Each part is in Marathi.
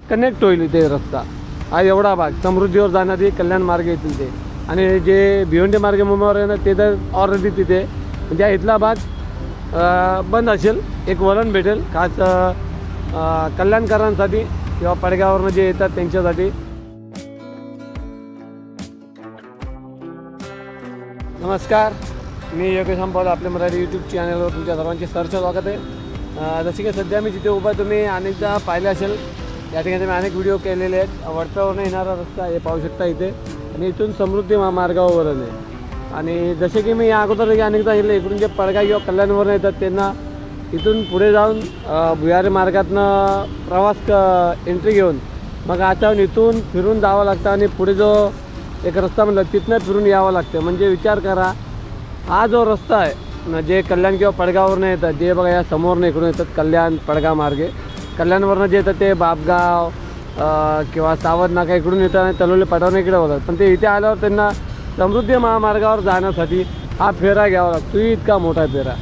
कनेक्ट होईल इथे रस्ता. हा एवढा भाग समृद्धीवर जाणारी कल्याण मार्ग येतील ते आणि जे भिवंडी मार्ग मुंबईवर आहे ना ते तर ऑलरेडी तिथे. म्हणजे हा इथला भाग बंद असेल. एक वळण भेटेल. खास कल्याणकारांसाठी किंवा पडगाववरनं जे येतात त्यांच्यासाठी. नमस्कार. मी योगेश अंपाल आपल्या मराठी यूट्यूब चॅनलवर तुमच्या सर्वांचे सरचं स्वागत आहे. जसे की सध्या मी जिथे उभा तुम्ही अनेकदा पाहिले असेल. या ठिकाणी मी अनेक व्हिडिओ केलेले आहेत. वरच्यावरनं येणारा रस्ता हे पाहू शकता इथे. आणि इथून समृद्धी महामार्गावर आहे. आणि जसे की मी या अगोदर अनेकदा सांगितलं इकडून जे पडगा किंवा कल्याणवरून येतात त्यांना इथून पुढे जाऊन भुयारी मार्गातनं प्रवास क एंट्री घेऊन मग आता इथून फिरून जावं लागतं आणि पुढे जो एक रस्ता म्हणलं तिथनं फिरून यावं लागतं. म्हणजे विचार करा हा जो रस्ता आहे न जे कल्याण किंवा पडगावरनं येतात जे बघा या समोरनं इकडून येतात कल्याण पडगा मार्गे कल्याणवरनं जे येतात ते बापगाव किंवा सावध नाका इकडून येतात आणि तलोले पटावणे इकडे होतात. पण ते इथे आल्यावर त्यांना समृद्धी महामार्गावर जाण्यासाठी हा फेरा घ्यावा लागतो. इतका मोठा फेरा.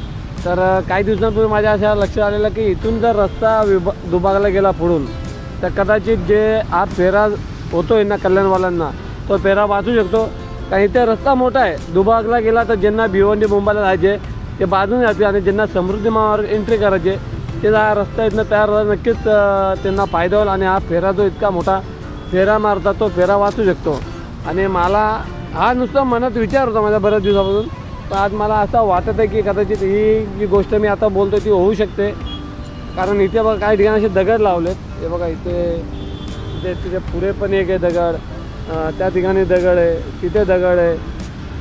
तर काही दिवसांपूर्वी माझ्या अशा लक्षात आलेलं की इथून जर रस्ता विभा दुभागला गेला पुढून तर कदाचित जे हा फेरा होतोय ना कल्याणवाल्यांना तो फेरा वाचू शकतो. कारण इथे रस्ता मोठा आहे. दुभागला गेला तर ज्यांना भिवंडी मुंबईला जायचे ते बाजून जाते आणि ज्यांना समृद्धी महामार्ग एंट्री करायचे त्याचा हा रस्ता इथनं तयार झाला नक्कीच त्यांना फायदा होईल आणि हा फेरा जो इतका मोठा फेरा मारता तो फेरा वाचू शकतो. आणि मला हा नुसता मनात विचार होता माझ्या बऱ्याच दिवसापासून. पण आज मला असं वाटत आहे की कदाचित ही जी गोष्ट मी आता बोलतो ती होऊ शकते. कारण इथे बघा काही ठिकाणी असे दगड लावलेत. हे बघा इथे इथे तिथे पुढे पण एक आहे दगड. त्या ठिकाणी दगड आहे तिथे दगड आहे.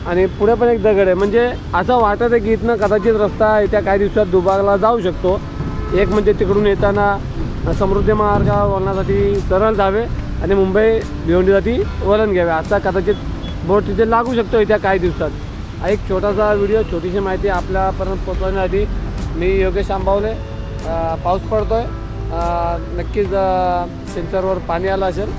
आणि पुढे पण एक दगड आहे. म्हणजे असं वाटत आहे की इथनं कदाचित रस्ता येत्या काही दिवसात दुबागला जाऊ शकतो. एक म्हणजे तिकडून येताना समृद्धी मार्गा वळणासाठी सरळ जावे आणि मुंबई भिवंडीसाठी वळण घ्यावे. असा कदाचित बोट तिथे लागू शकतो येत्या काही दिवसात. हा एक छोटासा व्हिडिओ छोटीशी माहिती आपल्यापर्यंत पोचवण्यासाठी मी योगेश आंबावले. पाऊस पडतो आहे नक्कीच अं, सेन्सरवर पाणी आलं असेल.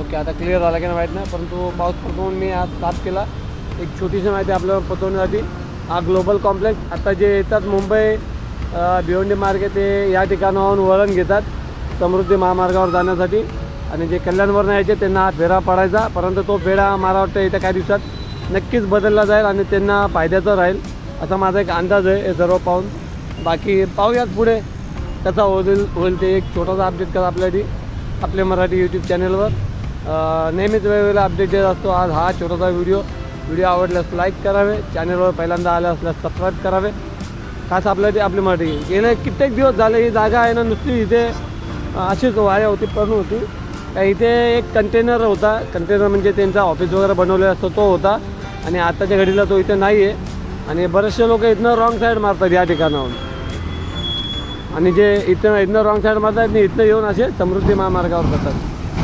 ओके आता क्लिअर झाला की नाही माहीत नाही परंतु पाऊस पडतो म्हणून मी आज साफ केला. एक छोटीशी माहिती आपल्यावर पोचवण्यासाठी हा ग्लोबल कॉम्प्लेक्स. आता जे येतात मुंबई भिवंडी मार्गे ते या ठिकाणाहून वळण घेतात समृद्धी महामार्गावर जाण्यासाठी. आणि जे कल्याणवरनं यायचे त्यांना हा फेरा पडायचा. परंतु तो फेरा मला वाटतं येत्या काही दिवसात नक्कीच बदलला जाईल आणि त्यांना फायद्याचा राहील असा माझा एक अंदाज आहे. हे सर्व पाहून बाकी पाहूयात पुढे कसा होईल होईल ते एक छोटासा अपडेट करा आपल्यासाठी आपल्या मराठी यूट्यूब चॅनलवर नेहमीच वेगवेगळा अपडेट देत असतो. आज हा छोटासा व्हिडिओ व्हिडिओ आवडल्यास लाईक करावे चॅनलवर पहिल्यांदा आले असल्यास सबस्क्राईब करावे. खास आपल्या ते आपली मराठी गेले कित्येक दिवस झाले ही जागा आहे ना नुसती इथे अशीच वाया होती पण होती. इथे एक कंटेनर होता. कंटेनर म्हणजे त्यांचा ऑफिस वगैरे बनवलेला असतो तो होता. आणि आताच्या घडीला तो इथे नाही आहे आणि बरेचसे लोक इथनं रॉंग साईड मारतात या ठिकाणाहून. आणि जे इथं इथनं रॉंग साईड मारतात आणि इथनं येऊन असे समृद्धी महामार्गावर जातात.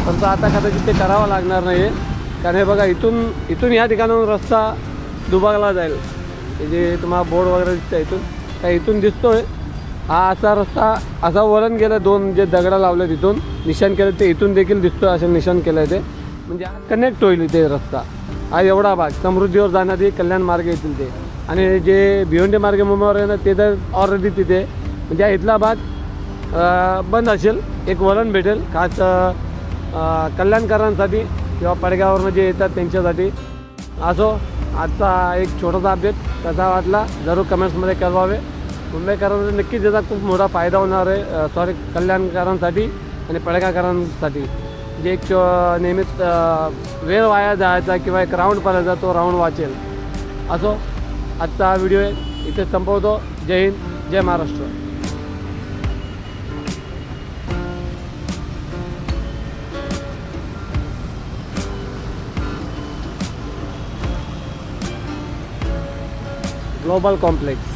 परंतु आता कदाचित ते करावं लागणार नाही आहे कारण हे बघा इथून इथून या ठिकाणाहून रस्ता दुबागला जाईल. जे तुम्हाला बोर्ड वगैरे दिसतं इथून त्या इथून दिसतोय. हा असा रस्ता असा वळण गेलं दोन जे दगडं लावले तिथून निशाण केलं ते इथून देखील दिसतोय असं निशाण केलं आहे ते. म्हणजे हा कनेक्ट होईल इथे रस्ता. हा एवढा भाग समृद्धीवर जाणारी कल्याण मार्ग येतील ते. आणि जे भिवंडी मार्ग मुंबईवर येणार ते तर ऑलरेडी तिथे. म्हणजे हा इथला भाग बंद असेल. एक वळण भेटेल. खास कल्याणकारांसाठी कल्याणकरांसाठी किंवा पडग्यावरनं जे म्हणजे येतात त्यांच्यासाठी. असो आजचा एक छोटासा अपडेट कसा वाटला जरूर कमेंट्समध्ये कळवावे. मुंबईकरांचा नक्कीच त्याचा खूप मोठा फायदा होणार आहे सॉरी कल्याणकरांसाठी आणि पडगाकारांसाठी जे एक नेहमीच वेळ वाया जायचा किंवा एक राऊंड पडायचा तो राऊंड वाचेल. असो आजचा हा व्हिडिओ आहे इथे संपवतो. जय हिंद जय महाराष्ट्र. Global complex